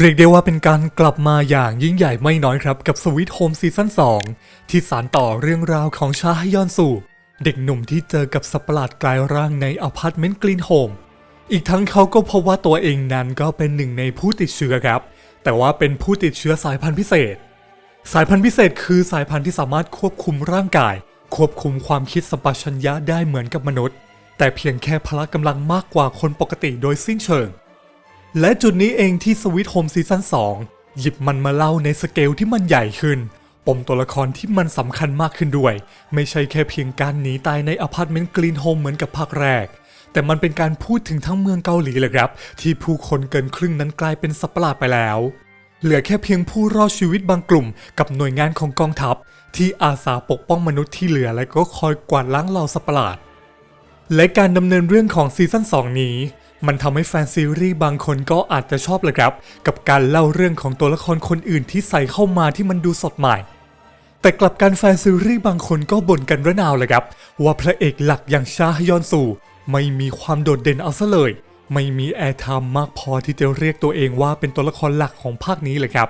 เรียกได้ว่าเป็นการกลับมาอย่างยิ่งใหญ่ไม่น้อยครับกับสวิตโฮมซีซั่น2 ที่สานต่อเรื่องราวของชาฮยอนสู่เด็กหนุ่มที่เจอกับสัตว์ประหลาดกลายร่างในอพาร์ตเมนต์กรีนโฮมอีกทั้งเขาก็พบว่าตัวเองนั้นก็เป็นหนึ่งในผู้ติดเชื้อครับ แต่ว่าเป็นผู้ติดเชื้อสายพันธุ์พิเศษ สายพันธุ์พิเศษคือสายพันธุ์ที่สามารถควบคุมร่างกาย ควบคุมความคิดสัมปชัญญะได้เหมือนกับมนุษย์ แต่เพียงแค่พละกำลังมากกว่าคนปกติโดยสิ้นเชิง และจุดนี้เองที่สวิตโฮมซีซั่น2หยิบมันมาเล่าในสเกลที่มันใหญ่ขึ้น ปมตัวละครที่มันสำคัญมากขึ้นด้วย ไม่ใช่แค่เพียงการหนีตายในอพาร์ตเมนต์กรีนโฮมเหมือนกับภาคแรก แต่มันเป็นการพูดถึงทั้งเมืองเกาหลีเลยครับ ที่ผู้คนเกินครึ่งนั้นกลายเป็นสัปะหลาดไปแล้ว เหลือแค่เพียงผู้รอดชีวิตบางกลุ่ม กับหน่วยงานของกองทัพ ที่อาสาปกป้องมนุษย์ที่เหลือและก็คอยกวาดล้างเหล่าสัปะหลาดและการดำเนินเรื่องของซีซั่น2นี้ มันทำให้แฟนซีรีส์บางคนก็อาจจะชอบเลยครับ กับการเล่าเรื่องของตัวละครคนอื่นที่ใส่เข้ามาที่มันดูสดใหม่ แต่กลับการแฟนซีรีส์บางคนก็บ่นกันระนาวเลยครับ ว่าพระเอกหลักอย่างชาฮยอนสูไม่มีความโดดเด่นเอาซะเลย ไม่มีแอร์ไทม์มากพอที่จะเรียกตัวเองว่าเป็นตัวละครหลักของภาคนี้เลยครับ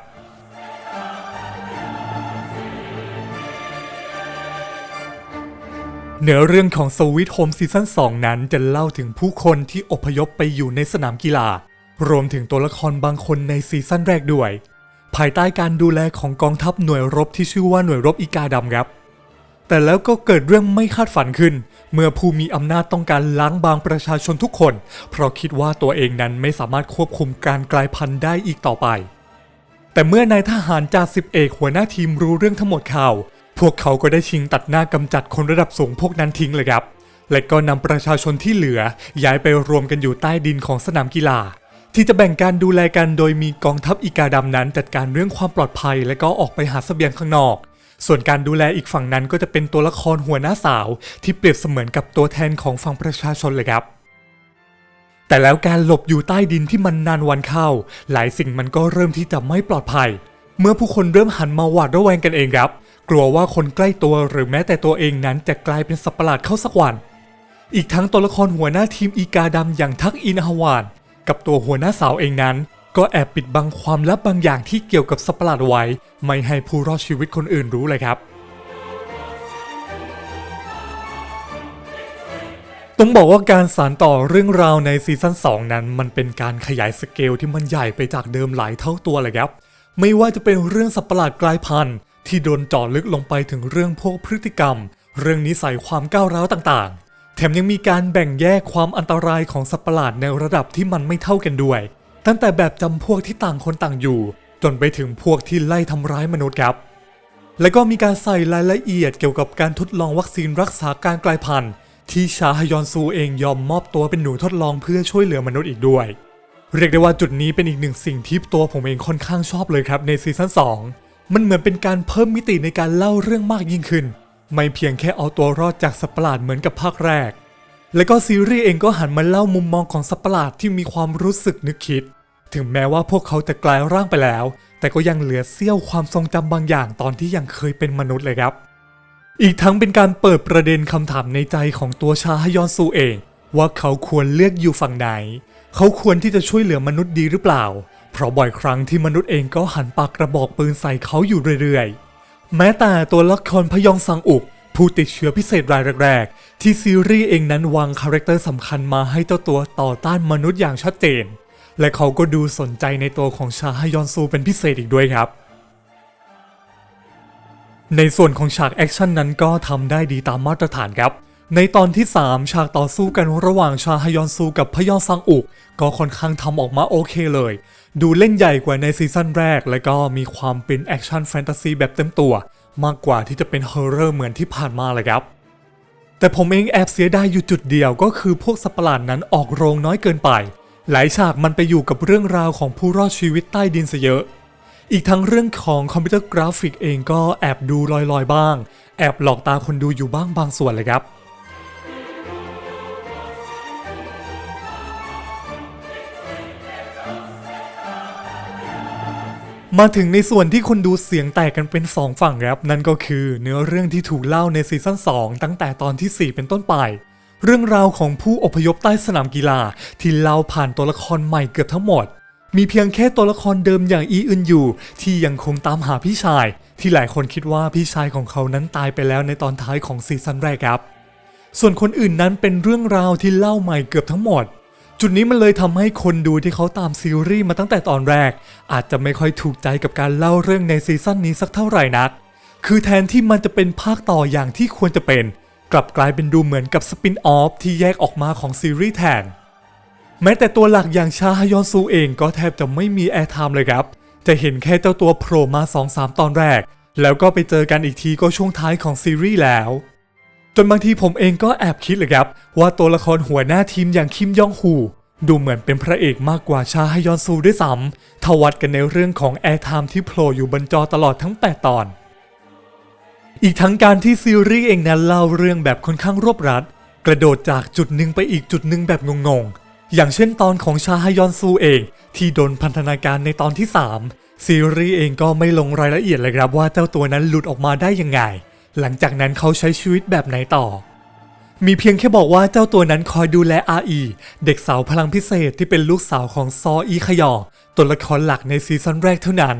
เนื้อเรื่องของสวิตโฮมซีซั่น2 นั้นจะเล่าถึงผู้คนที่อพยพไปอยู่ในสนามกีฬา รวมถึงตัวละครบางคนในซีซั่นแรกด้วย ภายใต้การดูแลของกองทัพหน่วยรบที่ชื่อว่าหน่วยรบอีกาดำครับ แต่แล้วก็เกิดเรื่องไม่คาดฝันขึ้น เมื่อผู้มีอำนาจต้องการล้างบางประชาชนทุกคน เพราะคิดว่าตัวเองนั้นไม่สามารถควบคุมการกลายพันธุ์ได้อีกต่อไป แต่เมื่อนายทหารจ่าสิบเอกหัวหน้าทีมรู้เรื่องทั้งหมดข่าว พวกเขาก็ได้ชิงตัดหน้ากำจัดคนระดับสูงพวกนั้นทิ้งเลยครับ และก็นำประชาชนที่เหลือย้ายไปรวมกันอยู่ใต้ดินของสนามกีฬา ที่จะแบ่งการดูแลกันโดยมีกองทัพอีกาดำนั้น จัดการเรื่องความปลอดภัย และก็ออกไปหาเสบียงข้างนอก ส่วนการดูแลอีกฝั่งนั้นก็จะเป็นตัวละครหัวหน้าสาว ที่เปรียบเสมือนกับตัวแทนของฝั่งประชาชนเลยครับแต่แล้วการหลบอยู่ใต้ดินที่มันนานวันเข้า หลายสิ่งมันก็เริ่มที่จะไม่ปลอดภัย เมื่อผู้คนเริ่มหันมาหวาดระแวงกันเองครับ กลัวว่าคนใกล้ตัวหรือแม้แต่ตัวเองนั้นจะกลายเป็นสัตว์ประหลาดเข้าสักวัน อีกทั้งตัวละครหัวหน้าทีมอีกาดำอย่างทักอินฮาวาน กับตัวหัวหน้าสาวเองนั้น ก็แอบปิดบังความลับบางอย่างที่เกี่ยวกับสัตว์ประหลาดไว้ ไม่ให้ผู้รอดชีวิตคนอื่นรู้เลยครับ ต้องบอกว่าการสานต่อเรื่องราวในซีซั่น2 นั้น มันเป็นการขยายสเกลที่มันใหญ่ไปจากเดิมหลายเท่าตัวเลยครับ ไม่ว่าจะเป็นเรื่องสัตว์ประหลาดกลายพันธุ์ ที่โดนเจาะลึกลงไปถึงเรื่องพวกพฤติกรรม เรื่องนิสัยความก้าวร้าวต่างๆ แถมยังมีการแบ่งแยกความอันตรายของสัตว์ประหลาดในระดับที่มันไม่เท่ากันด้วย ตั้งแต่แบบจำพวกที่ต่างคนต่างอยู่ จนไปถึงพวกที่ไล่ทำร้ายมนุษย์ครับ และก็มีการใส่รายละเอียดเกี่ยวกับการทดลองวัคซีนรักษาการกลายพันธุ์ ที่ชาฮยอนซูเองยอมมอบตัวเป็นหนูทดลองเพื่อช่วยเหลือมนุษย์อีกด้วย เรียกได้ว่าจุดนี้เป็นอีกหนึ่งสิ่งที่ตัวผมเองค่อนข้างชอบเลยครับในซีซั่น2 มันเหมือนเป็นการเพิ่มมิติในการเล่าเรื่องมากยิ่งขึ้น ไม่เพียงแค่เอาตัวรอดจากสัปหลาดเหมือนกับภาคแรก และก็ซีรีส์เองก็หันมาเล่ามุมมองของสัปหลาดที่มีความรู้สึกนึกคิด ถึงแม้ว่าพวกเขาจะกลายร่างไปแล้ว แต่ก็ยังเหลือเสี้ยวความทรงจำบางอย่างตอนที่ยังเคยเป็นมนุษย์เลยครับ อีกทั้งเป็นการเปิดประเด็นคำถามในใจของตัวชาฮยอนซูเอง ว่าเขาควรเลือกอยู่ฝั่งไหน เขาควรที่จะช่วยเหลือมนุษย์ดีหรือเปล่า เพราะบ่อยครั้งที่มนุษย์เองก็หันปากกระบอกปืนใส่เขาอยู่เรื่อยๆ แม้แต่ตัวละครพยองซังอุก ผู้ติดเชื้อพิเศษรายแรกๆ ที่ซีรีส์เองนั้นวางคาแรคเตอร์สำคัญมาให้เจ้าตัวต่อต้านมนุษย์อย่างชัดเจน และเขาก็ดูสนใจในตัวของชาฮยอนซูเป็นพิเศษอีกด้วยครับ ในส่วนของฉากแอคชั่นนั้นก็ทำได้ดีตามมาตรฐานครับในตอนที่ 3 ฉากต่อสู้กันระหว่างชาฮยอนซูกับพยองซังอุก ก็ค่อนข้างทำออกมาโอเคเลย ดูเล่นใหญ่กว่าในซีซั่นแรก และก็มีความเป็นแอคชั่นแฟนตาซีแบบเต็มตัว มากกว่าที่จะเป็นฮอร์เรอร์เหมือนที่ผ่านมาเลยครับ แต่ผมเองแอบเสียดายอยู่จุดเดียวก็คือพวกสัตว์ประหลาดนั้นออกโรงน้อยเกินไป หลายฉากมันไปอยู่กับเรื่องราวของผู้รอดชีวิตใต้ดินซะเยอะ อีกทั้งเรื่องของคอมพิวเตอร์กราฟิกเองก็แอบดูลอยๆบ้าง แอบหลอกตาคนดูอยู่บ้างบางส่วนเลยครับ มาถึงในส่วนที่คนดูเสียงแตกกันเป็น 2 ฝั่งครับ นั่นก็คือ เนื้อเรื่องที่ถูกเล่าในซีซั่น2 ตั้งแต่ตอนที่ 4 เป็นต้นไป เรื่องราวของผู้อพยพใต้สนามกีฬา ที่เล่าผ่านตัวละครใหม่เกือบทั้งหมด มีเพียงแค่ตัวละครเดิมอย่างอีอึนอยู่ ที่ยังคงตามหาพี่ชาย ที่หลายคนคิดว่าพี่ชายของเขานั้นตายไปแล้วในตอนท้ายของซีซั่นแรกครับ ส่วนคนอื่นนั้นเป็นเรื่องราวที่เล่าใหม่เกือบทั้งหมด จุดนี้มันเลยทำให้คนดูที่เขาตามซีรีส์มาตั้งแต่ตอนแรก อาจจะไม่ค่อยถูกใจกับการเล่าเรื่องในซีซั่นนี้สักเท่าไหร่นัก คือแทนที่มันจะเป็นภาคต่ออย่างที่ควรจะเป็น กลับกลายเป็นดูเหมือนกับสปินออฟที่แยกออกมาของซีรีส์แทน แม้แต่ตัวหลักอย่างชาฮยอนซูเองก็แทบจะไม่มีแอร์ไทม์เลยครับ จะเห็นแค่เจ้าตัวโผล่มา 2-3 ตอนแรก แล้วก็ไปเจอกันอีกทีก็ช่วงท้ายของซีรีส์แล้ว จนบางทีผมเองก็แอบคิดเลยครับว่าตัวละครหัวหน้าทีมอย่างคิมยองฮูดูเหมือนเป็นพระเอกมากกว่าชาฮยอนซูด้วยซ้ำทวัดกันในเรื่องของแอร์ไทม์ที่โผล่อยู่บนจอตลอดทั้ง 8 ตอน อีกทั้งการที่ซีรีส์เองนั้นเล่าเรื่องแบบค่อนข้างรวบรัด กระโดดจากจุดหนึ่งไปอีกจุดหนึ่งแบบงงๆ อย่างเช่นตอนของชาฮยอนซูเอง ที่โดนพันธนาการในตอนที่ 3 ซีรีส์เองก็ไม่ลงรายละเอียดเลยครับว่าเจ้าตัวนั้นหลุดออกมาได้ยังไง หลังจากนั้นเขาใช้ชีวิตแบบไหนต่อ มีเพียงแค่บอกว่าเจ้าตัวนั้นคอยดูแลอาอีเด็กสาวพลังพิเศษที่เป็นลูกสาวของซออีขยอตัวละครหลักในซีซั่นแรกเท่านั้น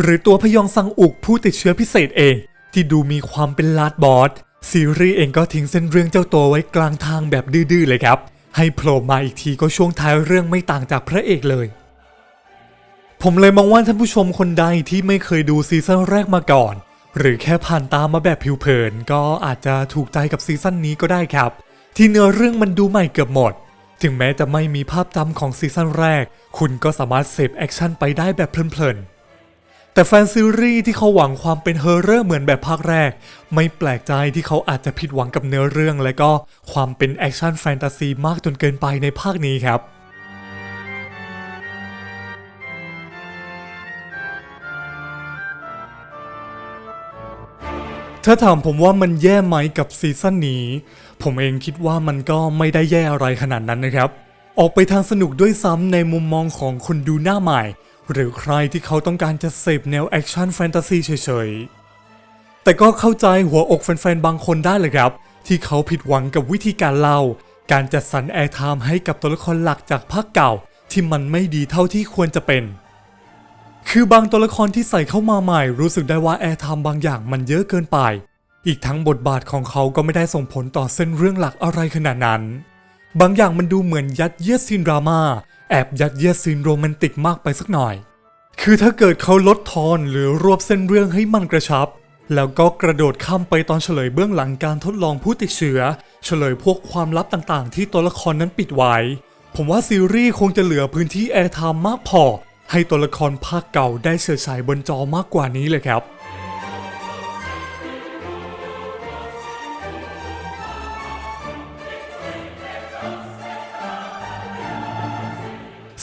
หรือตัวพยองซังอุกผู้ติดเชื้อพิเศษเอง ที่ดูมีความเป็นลาดบอสซีรีส์เองก็ทิ้งเส้นเรื่องเจ้าตัวไว้กลางทางแบบดื้อๆเลยครับ ให้โผล่มาอีกทีก็ช่วงท้ายเรื่องไม่ต่างจากพระเอกเลยผมเลยมองว่าท่านผู้ชมคนใดที่ไม่เคยดูซีซั่นแรกมาก่อน หรือแค่ผ่านตามมาแบบผิวเผินก็อาจจะถูกใจกับซีซั่นนี้ก็ได้ครับ ที่เนื้อเรื่องมันดูใหม่เกือบหมด ถึงแม้จะไม่มีภาพจำของซีซั่นแรก คุณก็สามารถเสพแอคชั่นไปได้แบบเพลินๆ แต่แฟนซีรีส์ที่เขาหวังความเป็นเฮอร์เรอร์เหมือนแบบภาคแรก ไม่แปลกใจที่เขาอาจจะผิดหวังกับเนื้อเรื่อง และก็ความเป็นแอคชั่นแฟนตาซีมากจนเกินไปในภาคนี้ครับ ถ้าถามผมว่ามันแย่ไหมกับซีซั่นนี้ ผมเองคิดว่ามันก็ไม่ได้แย่อะไรขนาดนั้นนะครับ ออกไปทางสนุกด้วยซ้ำในมุมมองของคนดูหน้าใหม่ หรือใครที่เขาต้องการจะเสพแนวแอคชั่นแฟนตาซีเฉยๆ แต่ก็เข้าใจหัวอกแฟนๆ บางคนได้เลยครับ ที่เขาผิดหวังกับวิธีการเล่า การจัดสรรแอร์ไทม์ให้กับตัวละครหลักจากภาคเก่า ที่มันไม่ดีเท่าที่ควรจะเป็น คือบางตัวละครที่ใส่เข้ามาใหม่รู้สึกได้ว่าแอร์ไทม์บางอย่างมันเยอะเกินไป อีกทั้งบทบาทของเขาก็ไม่ได้ส่งผลต่อเส้นเรื่องหลักอะไรขนาดนั้น บางอย่างมันดูเหมือนยัดเยียดซีนดราม่าแอบยัดเยียดซีนโรแมนติกมากไปสักหน่อย คือถ้าเกิดเขาลดทอนหรือรวบเส้นเรื่องให้มันกระชับ แล้วก็กระโดดข้ามไปตอนเฉลยเบื้องหลังการทดลองผู้ติดเชื้อ เฉลยพวกความลับต่างๆ ที่ตัวละครนั้นปิดไว้ ผมว่าซีรีส์คงจะเหลือพื้นที่แอร์ไทม์มากพอ ให้ตัวละครภาคเก่าได้เฉิดฉายบนจอมากกว่านี้เลยครับ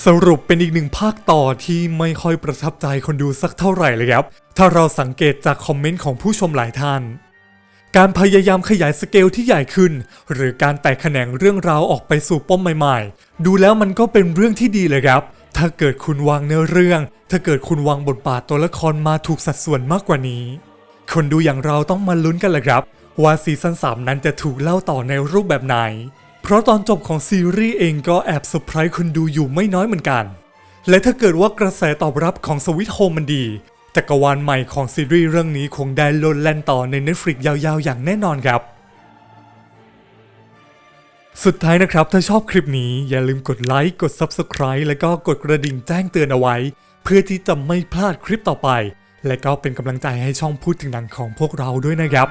สรุปเป็นอีกหนึ่งภาคต่อที่ไม่ค่อยประทับใจคนดูสักเท่าไหร่เลยครับ ถ้าเราสังเกตจากคอมเมนต์ของผู้ชมหลายท่าน การพยายามขยายสเกลที่ใหญ่ขึ้น หรือการแตกแขนงเรื่องราวออกไปสู่ป้อมใหม่ ๆ ดูแล้วมันก็เป็นเรื่องที่ดีเลยครับ ถ้าเกิดคุณวางเนื้อเรื่อง ถ้าเกิดคุณวางบทบาทตัวละครมาถูกสัดส่วนมากกว่านี้ คนดูอย่างเราต้องมาลุ้นกันแหละครับ ว่าซีซั่น3นั้นจะถูกเล่าต่อในรูปแบบไหน เพราะตอนจบของซีรีส์เองก็แอบเซอร์ไพรส์คนดูอยู่ไม่น้อยเหมือนกัน และถ้าเกิดว่ากระแสตอบรับของสวิตโฮมมันดี จักรวาลใหม่ของซีรีส์เรื่องนี้คงได้โลดแล่นต่อใน Netflix ยาวๆ อย่างแน่นอนครับ สุดท้ายนะครับ ถ้าชอบคลิปนี้อย่าลืมกดไลค์ กด Subscribe แล้วก็กดกระดิ่งแจ้งเตือนเอาไว้ เพื่อที่จะไม่พลาดคลิปต่อไป และก็เป็นกำลังใจให้ช่องพูดถึงหนังของพวกเราด้วยนะครับ